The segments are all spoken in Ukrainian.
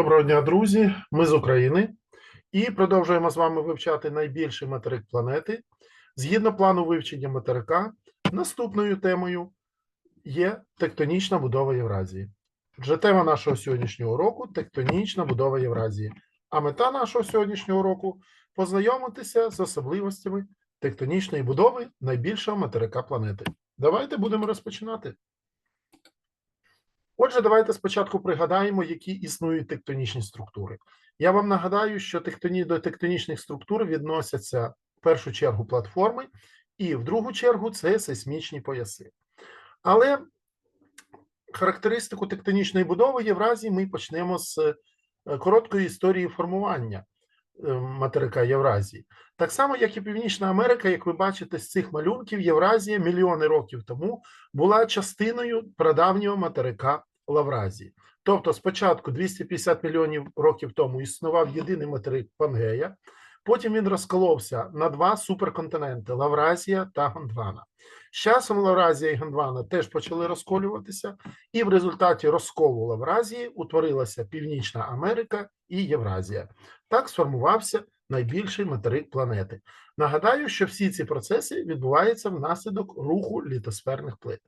Доброго дня, друзі! Ми з України і продовжуємо з вами вивчати найбільший материк планети. Згідно плану вивчення материка, наступною темою є тектонічна будова Євразії. Отже, тема нашого сьогоднішнього уроку тектонічна будова Євразії. А мета нашого сьогоднішнього уроку познайомитися з особливостями тектонічної будови найбільшого материка планети. Давайте будемо розпочинати. Отже, давайте спочатку пригадаємо, які існують тектонічні структури. Я вам нагадаю, що тектоні... до тектонічних структур відносяться в першу чергу платформи, і в другу чергу це сейсмічні пояси. Але характеристику тектонічної будови Євразії ми почнемо з е, короткої історії формування е, материка Євразії. Так само, як і Північна Америка, як ви бачите з цих малюнків, Євразія мільйони років тому була частиною прадавнього материка Лавразії. Тобто, спочатку 250 мільйонів років тому існував єдиний материк Пангея, потім він розколовся на два суперконтиненти Лавразія та Гондвана. З часом Лавразія і Гондвана теж почали розколюватися, і в результаті розколу Лавразії утворилася Північна Америка і Євразія. Так сформувався найбільший материк планети. Нагадаю, що всі ці процеси відбуваються внаслідок руху літосферних плит.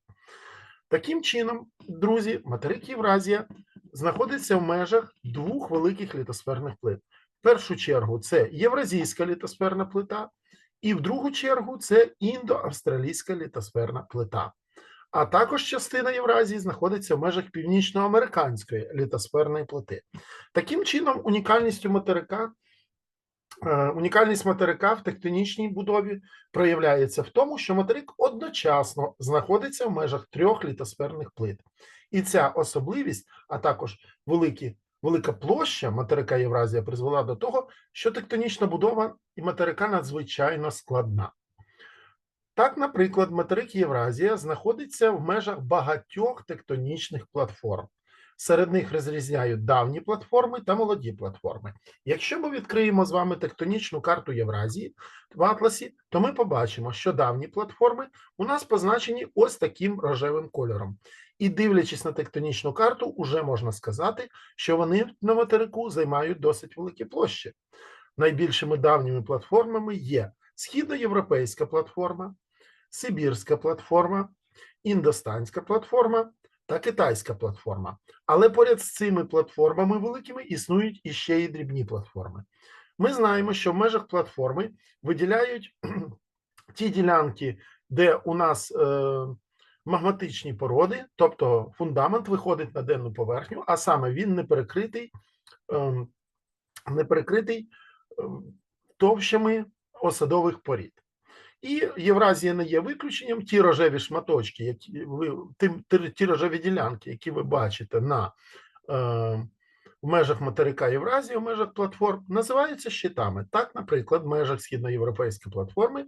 Таким чином, друзі, материк Євразія знаходиться в межах двох великих літосферних плит. В першу чергу це Євразійська літосферна плита, і в другу чергу це індоавстралійська літосферна плита. А також частина Євразії знаходиться в межах північноамериканської літосферної плити. Таким чином, унікальністю материка Унікальність материка в тектонічній будові проявляється в тому, що материк одночасно знаходиться в межах трьох літосферних плит. І ця особливість, а також великі, велика площа материка Євразія призвела до того, що тектонічна будова і материка надзвичайно складна. Так, наприклад, материк Євразія знаходиться в межах багатьох тектонічних платформ. Серед них розрізняють давні платформи та молоді платформи. Якщо ми відкриємо з вами тектонічну карту Євразії в Атласі, то ми побачимо, що давні платформи у нас позначені ось таким рожевим кольором. І дивлячись на тектонічну карту, уже можна сказати, що вони на материку займають досить великі площі. Найбільшими давніми платформами є східноєвропейська платформа, Сибірська платформа, індостанська платформа та китайська платформа. Але поряд з цими платформами великими існують іще і дрібні платформи. Ми знаємо, що в межах платформи виділяють ті ділянки, де у нас е, магматичні породи, тобто фундамент виходить на денну поверхню, а саме він не перекритий, е, не перекритий е, товщами осадових порід. І Євразія не є виключенням. Ті рожеві шматочки, які ви ті, ті рожеві ділянки, які ви бачите на е, в межах материка Євразії, в межах платформ, називаються щитами. Так, наприклад, в межах східноєвропейської платформи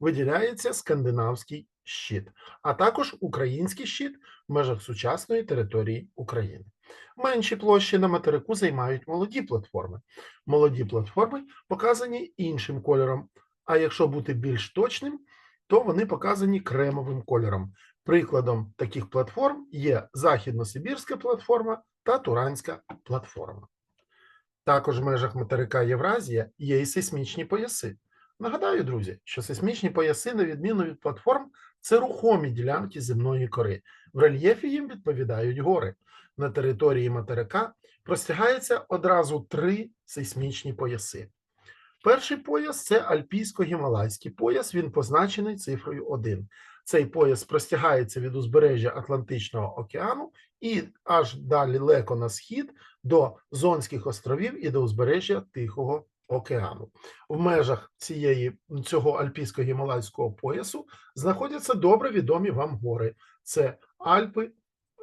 виділяється скандинавський щит, а також український щит в межах сучасної території України. Менші площі на материку займають молоді платформи. Молоді платформи показані іншим кольором. А якщо бути більш точним, то вони показані кремовим кольором. Прикладом таких платформ є Західно-Сибірська платформа та Туранська платформа. Також в межах материка Євразія є і сейсмічні пояси. Нагадаю, друзі, що сейсмічні пояси, на відміну від платформ, це рухомі ділянки земної кори. В рельєфі їм відповідають гори. На території материка простягається одразу три сейсмічні пояси. Перший пояс це альпійсько-гімалайський пояс, він позначений цифрою 1. Цей пояс простягається від узбережжя Атлантичного океану і аж далі леко на схід до Зонських островів і до узбережжя Тихого океану. В межах цієї, цього альпійсько-гімалайського поясу знаходяться добре відомі вам гори: це Альпи,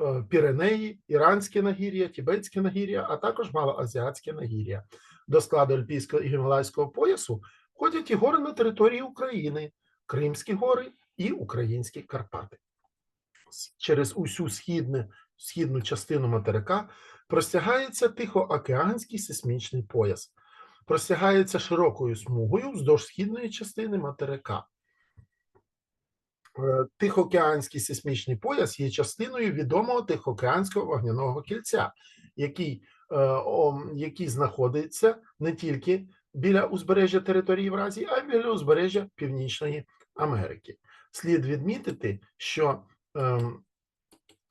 е, Піренеї, Іранське нагір'я, Тібетське нагір'я, а також Малоазіатське нагір'я. До складу Альпійського і Гімалайського поясу входять і гори на території України, Кримські гори і Українські Карпати. Через усю східну, східну частину материка простягається Тихоокеанський сейсмічний пояс, простягається широкою смугою вздовж східної частини материка. Е, Тихоокеанський сейсмічний пояс є частиною відомого Тихоокеанського вогняного кільця, який який знаходиться не тільки біля узбережжя території Євразії, а й біля узбережжя Північної Америки. Слід відмітити, що ем,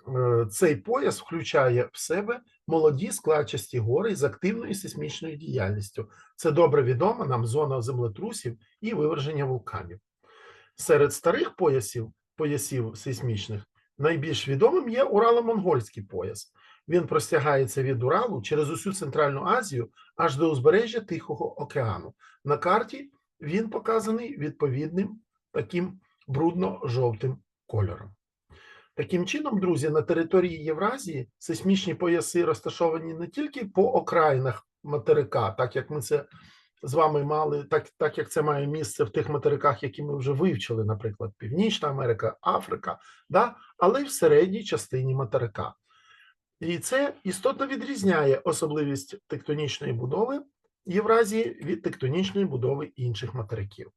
е, цей пояс включає в себе молоді складчасті гори з активною сейсмічною діяльністю. Це добре відома нам зона землетрусів і виверження вулканів. Серед старих поясів, поясів сейсмічних, найбільш відомим є Урало-Монгольський пояс. Він простягається від Уралу через усю Центральну Азію аж до узбережжя Тихого океану. На карті він показаний відповідним таким брудно-жовтим кольором. Таким чином, друзі, на території Євразії сейсмічні пояси розташовані не тільки по окраїнах материка, так як ми це з вами мали, так, так як це має місце в тих материках, які ми вже вивчили, наприклад, Північна Америка, Африка, да? але й в середній частині материка. І це істотно відрізняє особливість тектонічної будови Євразії від тектонічної будови інших материків.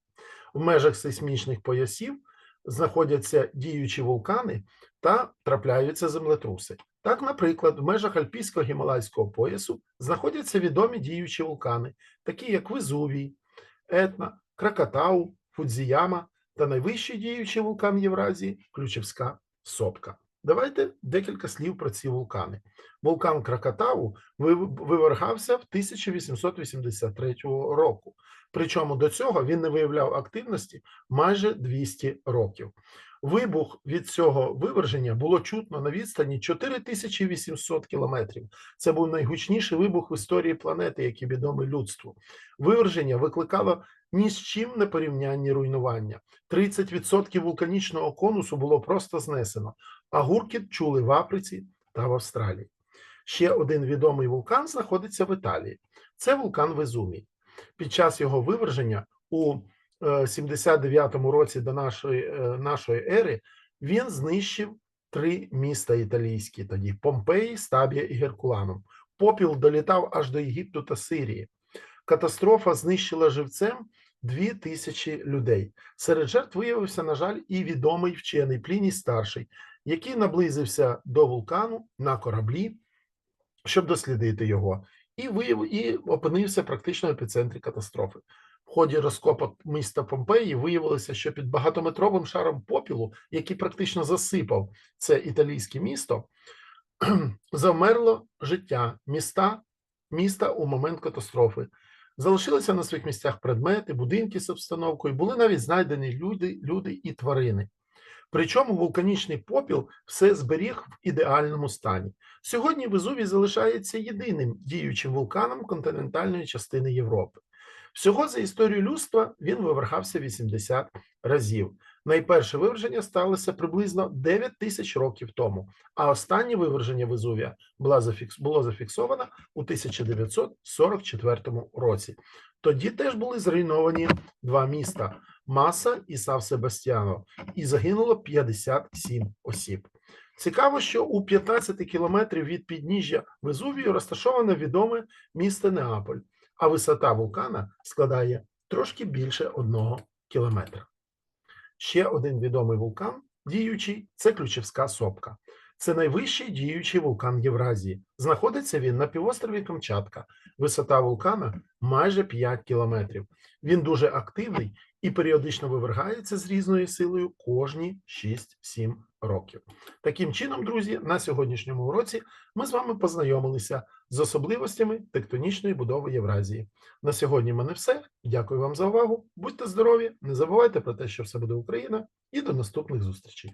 В межах сейсмічних поясів знаходяться діючі вулкани та трапляються землетруси. Так, наприклад, в межах Альпійського гімалайського поясу знаходяться відомі діючі вулкани, такі як Везувій, Етна, Кракатау, Фудзіяма та найвищий діючий вулкан Євразії Ключівська сопка. Давайте декілька слів про ці вулкани. Вулкан Кракатау вивергався в 1883 року. Причому до цього він не виявляв активності майже 200 років. Вибух від цього виверження було чутно на відстані 4800 кілометрів. Це був найгучніший вибух в історії планети, який відомий людству. Виверження викликало ні з чим не порівнянні руйнування. 30% вулканічного конусу було просто знесено, а гуркіт чули в Африці та в Австралії. Ще один відомий вулкан знаходиться в Італії. Це вулкан Везумій. Під час його виверження у 79-му році до нашої, е, нашої ери він знищив три міста італійські тоді: Помпеї, Стабія і Геркуланум. Попіл долітав аж до Єгипту та Сирії. Катастрофа знищила живцем дві тисячі людей. Серед жертв виявився, на жаль, і відомий вчений Пліній старший, який наблизився до вулкану на кораблі, щоб дослідити його, і вияв, і опинився практично в епіцентрі катастрофи. В ході розкопок міста Помпеї виявилося, що під багатометровим шаром попілу, який практично засипав це італійське місто, завмерло життя міста, міста у момент катастрофи. Залишилися на своїх місцях предмети, будинки з обстановкою, були навіть знайдені люди, люди і тварини. Причому вулканічний попіл все зберіг в ідеальному стані. Сьогодні Везувій залишається єдиним діючим вулканом континентальної частини Європи. Всього за історію людства він вивергався 80 разів. Найперше виверження сталося приблизно 9 тисяч років тому, а останнє виверження Везувія було зафіксовано у 1944 році. Тоді теж були зруйновані два міста Маса і Сав Себастьяно, і загинуло 57 осіб. Цікаво, що у 15 кілометрів від підніжжя Везувію розташоване відоме місто Неаполь, а висота вулкана складає трошки більше одного кілометра. Ще один відомий вулкан, діючий це Ключівська сопка. Це найвищий діючий вулкан Євразії. Знаходиться він на півострові Камчатка. Висота вулкана майже 5 кілометрів. Він дуже активний і періодично вивергається з різною силою кожні 6-7 років. Таким чином, друзі, на сьогоднішньому уроці ми з вами познайомилися з особливостями тектонічної будови Євразії. На сьогодні в мене все. Дякую вам за увагу. Будьте здорові, не забувайте про те, що все буде Україна, і до наступних зустрічей.